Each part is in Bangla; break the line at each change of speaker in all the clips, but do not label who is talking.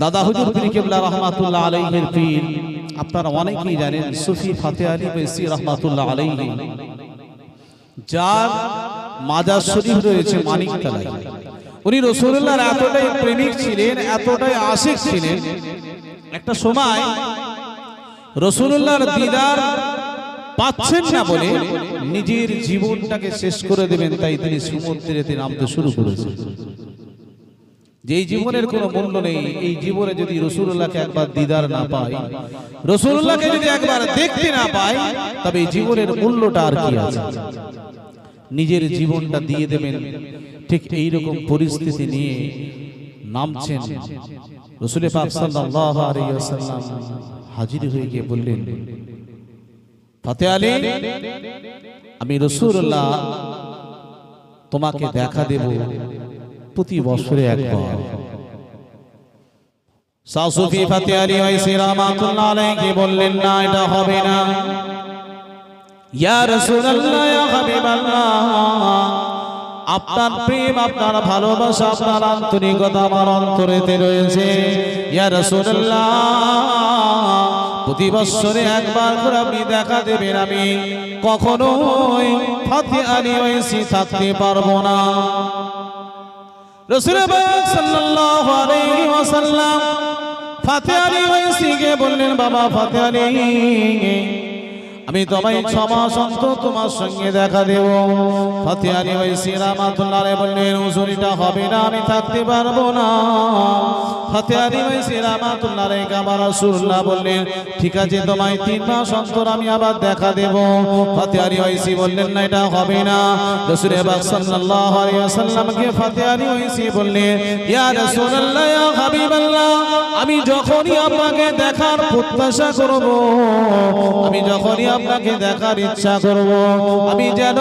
দাদা হুজুর পীর কেবলা রহমাতুল্লাহ আলাইহির পীর আপনারা অনেকেই জানেন সুফি ফাতে আলী বেসি রহমাতুল্লাহ আলাইহি। যার মাজার শরীফ রয়েছে মানিকতলায়। উনি রসুল্লাহর এতটাই প্রেমিক ছিলেন, এতটাই আশিক ছিলেন। একটা সময় রসুল্লাহর দিদার পাচ্ছেন না বলে নিজের জীবনটাকে শেষ করে দেবেন, তাই তিনি সমুদ্রেতে নামতে শুরু করেছেন। যে জীবনের কোনো মূল্য নেই এই জীবনে যদি রসুল্লাহকে একবার দিদার না পাই রসুল্লাহকে যদি একবার দেখতে না পাই তবে জীবনের মূল্যটা আর কি আছে? নিজের জীবনটা দিয়ে দেবেন। ঠিক এই রকম পরিস্থিতি নিয়ে নামছেন। রসুল পাক সাল্লাল্লাহু আলাইহি ওয়াসাল্লাম হাজির হয়ে গিয়ে বললেন ফাতে আলী আমি রসুল্লাহ তোমাকে দেখা দেব। প্রতি বছরে একবার। সাসুফি ফাতে আলী ওয়াইসি রাহমাতুল্লাহ আলাইহি বললেন না এটা হবে না। ইয়া রাসূলুল্লাহ ইয়া হাবিবাল্লাহ আপনার প্রেম আপনার ভালোবাসা আপনার আন্তরিকতা আমার অন্তরেতে রয়েছে। ইয়া রাসূলুল্লাহ প্রতি বছরে একবার করে আপনি দেখা দেবেন আমি কখনোই ফাতে আলী ওয়াইসি থাকতে পারব না। ফাতে আলী ওয়াইসিকে বললেন বাবা ফাতে আলী আমি তোমায় মাস অন্তর তোমার সঙ্গে দেখা দেব। ফাতে ওই আলাইহি বললেন হুজুরিটা হবে না, আমি থাকতে পারব না। ফাতে ওই আলাইহি আমার রাসূলুল্লাহ বললেন, ঠিক আছে, তোমায় তিন মাস অন্তর আমি আবার দেখা দেব। ফাতে আলী ওয়াইসি বললেন, না, এটা হবে না। রাসূল পাক সাল্লাল্লাহু আলাইহি ওয়াসাল্লামকে ফাতে আলী ওয়াইসি বললেন, ইয়া রাসূলুল্লাহ, ইয়া হাবিবাল্লাহ আমি যখনই আপনাকে দেখার প্রত্যাশা করব আমি যখনই আপনাকে দেখার ইচ্ছা করব আমি যেন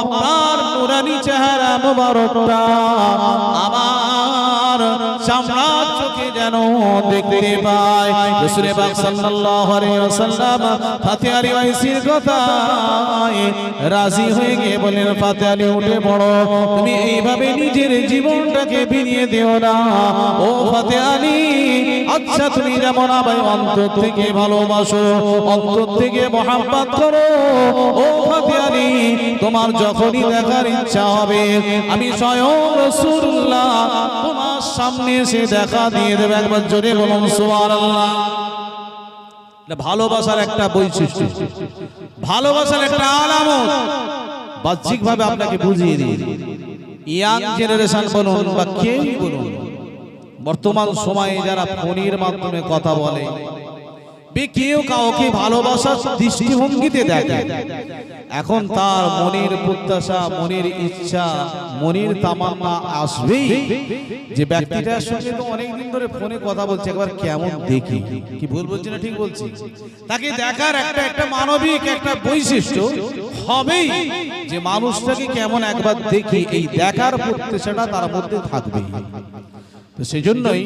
আপনার পুরানি চেহারা মোবারকটা আমার চামড়ার চোখে যেন দেখতে পাই রাসূল পাক সাল্লাল্লাহু আলাইহি ওয়াসাল্লাম ফাতে আলী ওয়াইসির রাজি হয়ে গিয়ে বলেন ফাতে আলী, উঠে পড়ো। তুমি এইভাবে নিজের জীবনটাকে বিনিয়ে দিও না। ও ফাতে আলী আচ্ছা তুমি যেমন আমায় অন্তর থেকে ভালোবাসো, অন্তর থেকে মহাব্বত করো। ও ফাতে আলী তোমার যখনই দেখার ইচ্ছা হবে আমি স্বয়ং রাসূলুল্লাহ তোমার সামনে এসে দেখা দিয়ে দেবে একবার জোরে বলুন সুবহানাল্লাহ। এটা ভালোবাসার একটা বৈশিষ্ট্য। ভালোবাসার একটা আলামত। বাহ্যিক ভাবে আপনাকে বুঝিয়ে দিই। ইয়াং জেনারেশন বলুন বা কেউই বলুন বর্তমান সময়ে যারা ফোনের মাধ্যমে কথা বলে কেউ কাউকে ভালোবাসার দৃষ্টিভঙ্গিতে দেখে এখন তার মনের প্রত্যাশা, মনের ইচ্ছা, মনের তামান্না আসবেই। যে ব্যক্তিটার সঙ্গে তো অনেকদিন ধরে ফোনে কথা বলছে, একবার কেমন দেখি? কি ভুল বলছি না ঠিক বলছি? তাকে দেখার একটা একটা মানবিক একটা বৈশিষ্ট্য হবেই যে মানুষটাকে কেমন একবার দেখি, এই দেখার প্রত্যাশাটা তার মধ্যে থাকবেই। তো সেই জন্যই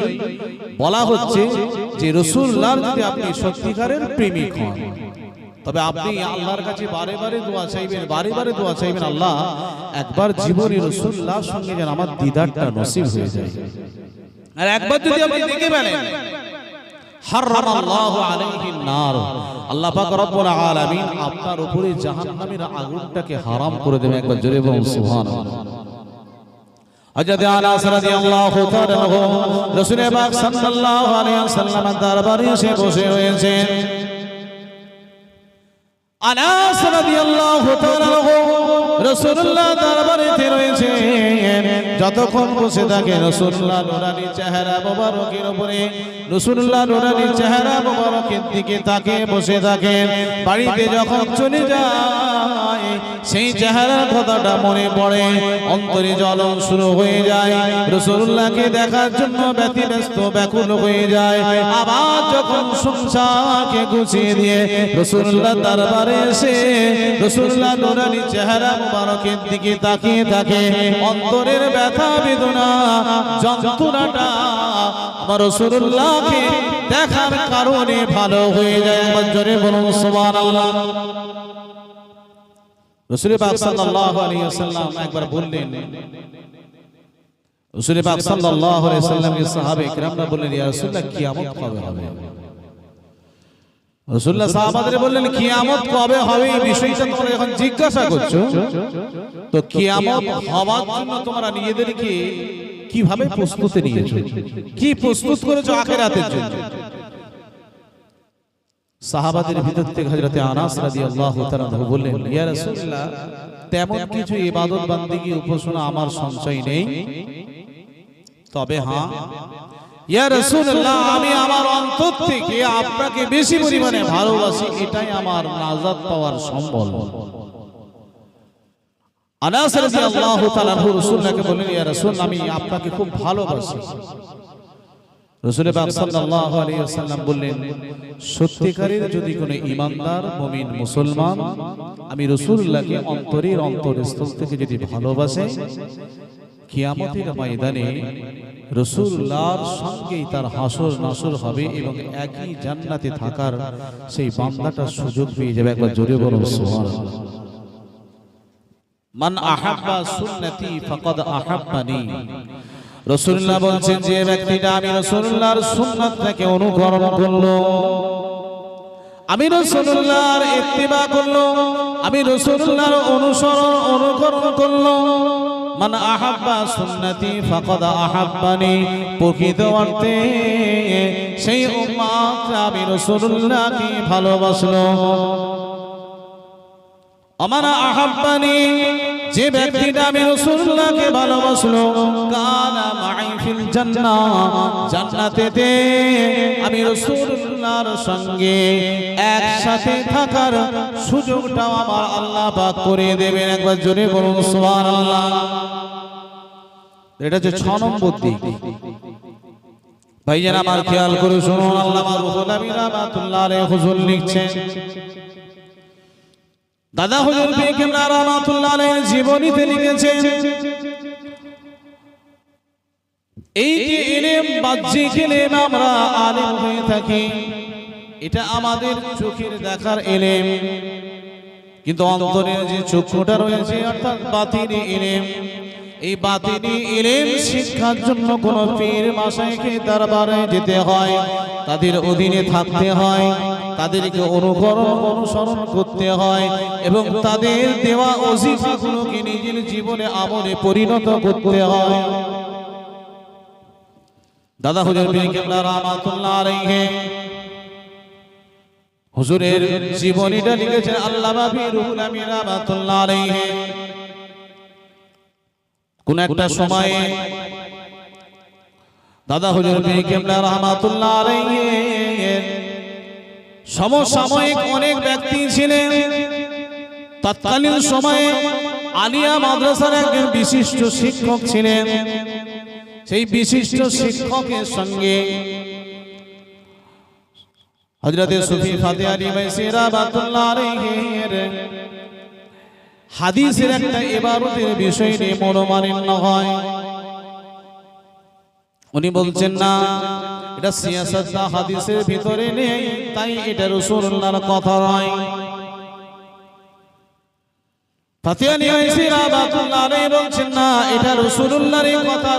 বলা হচ্ছে যে রসুল্লাহর যদি আপনি সত্যিকারের প্রেমিক হন। তবে আপনি আল্লাহর কাছে বারে বারে দোয়া চাইবেন, বারে বারে দোয়া চাইবেন, আল্লাহ একবার জীবনে রসুল্লাহর সঙ্গে যেন আমার দিদারটা নসিব হয়ে যায়। আর একবার যদি আপনি দেখে ফেলেন আল্লাহ আপনার উপরে জাহান্নামের আগুনটাকে হারাম করে দেবে একবার জোরে সুবহানাল্লাহ। হযরত আনাস রাদিয়াল্লাহু তাআলা রাসূল পাক সাল্লাল্লাহু আলাইহি ওয়াসাল্লামের দরবারে এসে বসে হয়েছেন আনাস রাদিয়াল্লাহু তাআলা রাসূলুল্লাহ দরবারেতে রয়েছে। যতক্ষণ বসে থাকে রাসূলুল্লাহ নুরানি চেহারা মোবারকের উপরে রাসূলুল্লাহ নুরানি চেহারা মোবারকের দিকে তাকে বসে বাড়িতে যখন চলে যায় সেই চেহারার কথাটা মনে পড়ে। অন্তরে জ্বলন শুরু হয়ে যায়। রসুল্লাহকে দেখার জন্য ব্যতিব্যস্ত, ব্যাকুল হয়ে যায়। আবার যখন সংসারকে গুছিয়ে দিয়ে রসুল্লাহ দরবারে এসে রসুল্লাহ নুরানি চেহারা মুবারকের দিকে তাকিয়ে থাকে। অন্তরের ব্যথা, বেদনা, যন্ত্রণাটা আমার রসুল্লাহকে দেখার কারণে ভালো হয়ে যায়। একবার জোরে বলুন, সুবহানাল্লাহ। রসুল পাক সাল্লাল্লাহু আলাইহি ওয়াসাল্লাম একবার বললেন রসুল পাক সাল্লাল্লাহু আলাইহি সাল্লামকে সাহাবে ইকরামরা বললেন ইয়া রাসূলুল্লাহ কিয়ামত কবে হবে? রাসূলুল্লাহ সাহাবাদের বললেন কিয়ামত কবে হবে? এই বিষয়টা তোমরা এখন জিজ্ঞাসা করছ। তো কিয়ামত হওয়ার জন্য তোমরা নিজেদেরকে কীভাবে প্রস্তুতি নিয়েছো? কি প্রস্তুত করেছ আখিরাতের জন্য? সাহাবাদের ভিতর থেকে হযরতে আনাস রাদিয়াল্লাহু তাআলা বললেন ইয়া রাসূলুল্লাহ তেমন কিছু ইবাদত বান্দিগি উপাসনা আমার সঞ্চয় নেই। তবে হ্যাঁ ইয়া রাসূলুল্লাহ আমি আমার অন্তর থেকে আপনাকে বেশি পরিমাণে ভালোবাসি এটাই আমার নাজাত পাওয়ার সম্বল। আনাস রাদিয়াল্লাহু তাআলা রাসূলুল্লাহকে বললেন ইয়া রাসূল আমি আপনাকে খুব ভালোবাসি। রসুল পাক সাল্লাল্লাহু আলাইহি ওয়াসাল্লাম বললেন সত্যিকারের যদি কোনো ইমানদার মুমিন মুসলমান আমি রাসূলুল্লাহকে অন্তরের অন্তরস্থল থেকে যদি ভালোবাসে কিয়ামতের ময়দানে রসুল্লাহর সঙ্গেই তার হাসর নাসর হবে এবং একই জান্নাতে থাকার সেই বান্দাটা সুযোগ পেয়ে যাবে। একবার জোরে বলুন সুবহানাল্লাহ। মান আহাব্বা সুন্নতি ফাকাদ আহাব্বানি। রাসূলুল্লাহ বলছেন, যে ব্যক্তিটা আমি রাসূলুল্লাহর সুন্নাতটাকে অনুকরণ করল, আমি রাসূলুল্লাহর ইত্তিবা করল, আমি রাসূলুল্লাহর অনুসরণ, অনুকরণ করল, মান আহাব্বা সুন্নতি ফাকাদ আহাব্বানি, প্রকৃত অর্থে সেই উম্মাত আমি রাসূলুল্লাহকে ভালোবাসলো। আমার আহাব্বানি যে ব্যক্তিটা আমি রাসূলুল্লাহকে ভালোবাসলো, কানা মাই ফিল জান্নাতেতে আমি রাসূলুল্লাহর সঙ্গে একসাথে থাকার সুযোগটাও আমার আল্লাহ পাক করে দেবেন। একবার জোরে বলুন, সুবহানাল্লাহ। এটা হচ্ছে ছ নম্বর দিক। ভাইজান, আমার খেয়াল করে শুনুন, আল্লামা রুহুল আমিন রাহমাতুল্লাহ আলাইহি হুজুর লিখছেন দাদা হুজুর বেকেমরা রাহমাতুল্লাহ আলাইহির জীবনীতে লিখেছেন এই যে ইলম বাহ্যিক ইলম আমরা আলেম হয়ে থাকি। এটা আমাদের চোখের দেখার ইলম কিন্তু অন্তরের যে চক্ষুটা রয়েছে অর্থাৎ বাতিনি ইলম এই বাতিনি ইলম শিক্ষার জন্য কোন পীর মাসাইকে দরবারে যেতে হয়। তাদের অধীনে থাকতে হয়। তাদেরকে অনুকরণ, অনুসরণ করতে হয় এবং তাদের দেওয়া অজিফাগুলোকে নিজের জীবনে আমলে পরিণত করতে হয়। দাদা হুজুর আলাইহি হুজুরের জীবনীটা লিখেছেন রাহমাতুল্লাহ আলাইহি। কোন একটা সময়ে দাদা হুজুর পীর আলাইহি সমসাময়িক অনেক ব্যক্তি ছিলেন। তৎকালীন সময়ে আলিয়া মাদ্রাসার একজন বিশিষ্ট শিক্ষক ছিলেন। সেই বিশিষ্ট শিক্ষকের সঙ্গে হযরতে সুফি ফাতে আলী মাইসি রাহমাতুল্লাহ হাদিসের একটা ইবারতের বিষয় নিয়ে মনোমালিন্য হয়। উনি বলছেন, না এটা সিয়াসত না হাদিসের ভিতরে নেই, তাই এটা রাসূলুল্লাহর কথা নয়। ফাতিয়ানি আইসি রাহমাতুল্লাহ আলাইহি বলছেন, না, এটা রাসূলুল্লাহর কথা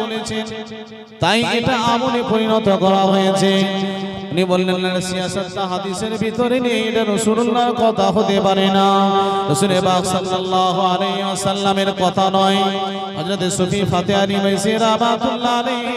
বলেছেন। তাই এটা আমলে পরিণত করা হয়েছে। উনি বললেন, না সিয়াসতটা হাদিসের ভিতরে নেই, এটা রাসূলুল্লাহর কথা হতে পারে না। রাসূল পাক সাল্লাল্লাহু আলাইহি ওয়াসাল্লামের কথা নয়। হযরত সুফি ফাতিয়ানি আইসি রাহমাতুল্লাহ আলাইহি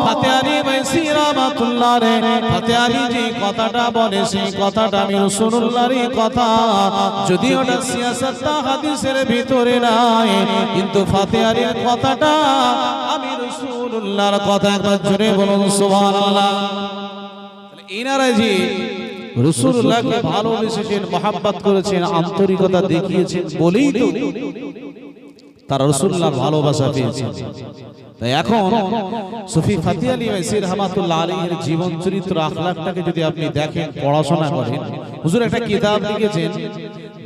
রাহমাতুল্লাহ রে ফাতেহারি যে কথাটা বলে, সেই কথাটা আমি রাসূলুল্লাহরই কথা। যদি ওটা সিয়াসতটা হাদিসের ভিতরে নাই, কিন্তু ফাতেহারির কথাটা আমি রাসূলুল্লাহর কথা একবার বলুন, সুবহানাল্লাহ। এনারা যে রসুল্লাহকে ভালোবেসেছেন, মহাব্বাত করেছেন, আন্তরিকতা দেখিয়েছেন বলেই তো তারা রসুল্লাহর ভালোবাসা পেয়েছেন। তাই এখন সুফি ফাতি আলী ওয়াইসি রহমাতুল্লাহ আলাইহির জীবন চরিত্র আখলাকটাকে যদি আপনি দেখেন, পড়াশোনা করেন, হুজুর একটা কিতাব লিখেছেন,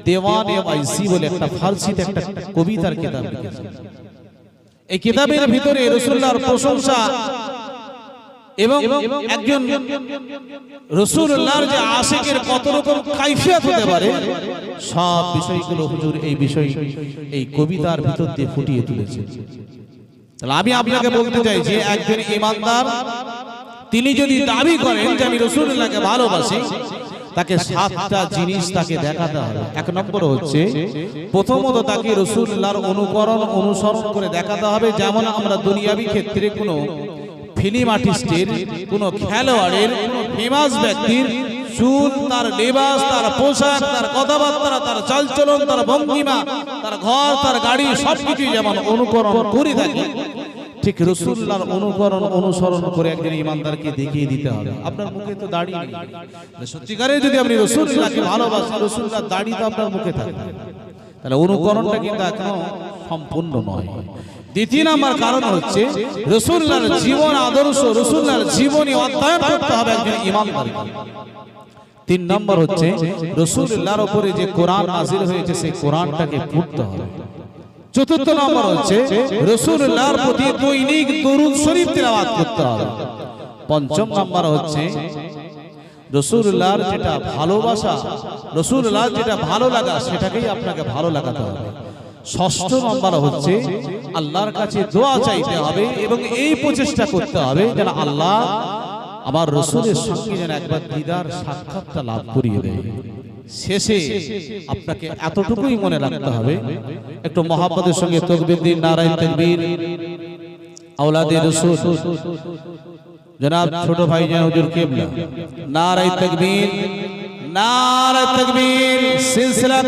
দেওয়ান এ ওয়াইসি বলে একটা ফার্সিতে একটা কবিতার কিতাব লিখেছেন। এই কিতাবের ভিতরে রসুল্লাহর প্রশংসা এবং একজন রসুল্লাহর যে আশিকের কত রকম কাইফিয়াত হতে পারে, সব বিষয়গুলো হুজুর এই বিষয়, এই কবিতার ভিতর দিয়ে ফুটিয়ে তুলেছে তাহলে আমি আপনাকে বলতে চাই যে একজন ইমানদার তিনি যদি দাবি করেন যে আমি রসুল্লাহকে ভালোবাসি তাকে সাতটা জিনিস তাকে দেখাতে হবে। এক নম্বর হচ্ছে প্রথমত তাকে রসুল্লাহর অনুকরণ অনুসরণ করে দেখাতে হবে যেমন আমরা দুনিয়াবি ক্ষেত্রে কোনো ফিল্ম আর্টিস্টের কোনো খেলোয়াড়ের কোনো ফেমাস ব্যক্তির চুল, তার লেবাস, তার পোশাক, তার কথাবার্তা, তার চালচলন, তার ভঙ্গিমা, তার ঘর, তার গাড়ি সবকিছু যেমন অনুকরণ করে থাকে, ঠিক রসুল্লাহর অনুকরণ অনুসরণ করে একজন ইমানদারকে দেখিয়ে দিতে হবে। আপনার মুখে তো দাড়ি নেই। সত্যিকারে যদি আপনি রসুল্লাহকে ভালোবাসেন, রসুল্লাহর দাড়ি তো আপনার মুখে থাকবে। তাহলে অনুকরণটা কিন্তু এখনও সম্পূর্ণ নয়। দ্বিতীয় নাম্বার কারণ হচ্ছে, রসুল্লাহর জীবন আদর্শ, রসুল্লাহর জীবনী অধ্যয়ন করতে হবে একজন ইমানদারকে তিন নম্বর হচ্ছে রসুল্লাহর উপরে যে কোরআন নাজিল হয়েছে, সেই কোরআনটাকে পড়তে হবে। চতুর্থ নম্বর হচ্ছে রসুল্লাহর প্রতি দৈনিক দরুদ শরীফ তেলাওয়াত করতে হবে। পঞ্চম নম্বর হচ্ছে রসুল্লাহর যেটা ভালোবাসা রসুল্লাহর যেটা ভালো লাগা, সেটাকেই আপনাকে ভালো লাগাতে হবে। ষষ্ঠ নম্বর হচ্ছে, আল্লাহর কাছে দোয়া চাইতে হবে এবং এই প্রচেষ্টা করতে হবে যেন আল্লাহ আমার রসুলের সঙ্গে যেন একবার দিদার সাক্ষাৎটা লাভ করিয়ে দেয়। শেষে আপনাকে এতটুকুই মনে রাখতে হবে, একটু মহাপদের সঙ্গে তকবির নারায়ণ তকবীর জনাব ছোট ভাই হুজুর কেবলা। নারায় তকবীর নারায় তকবীর সিলসিলা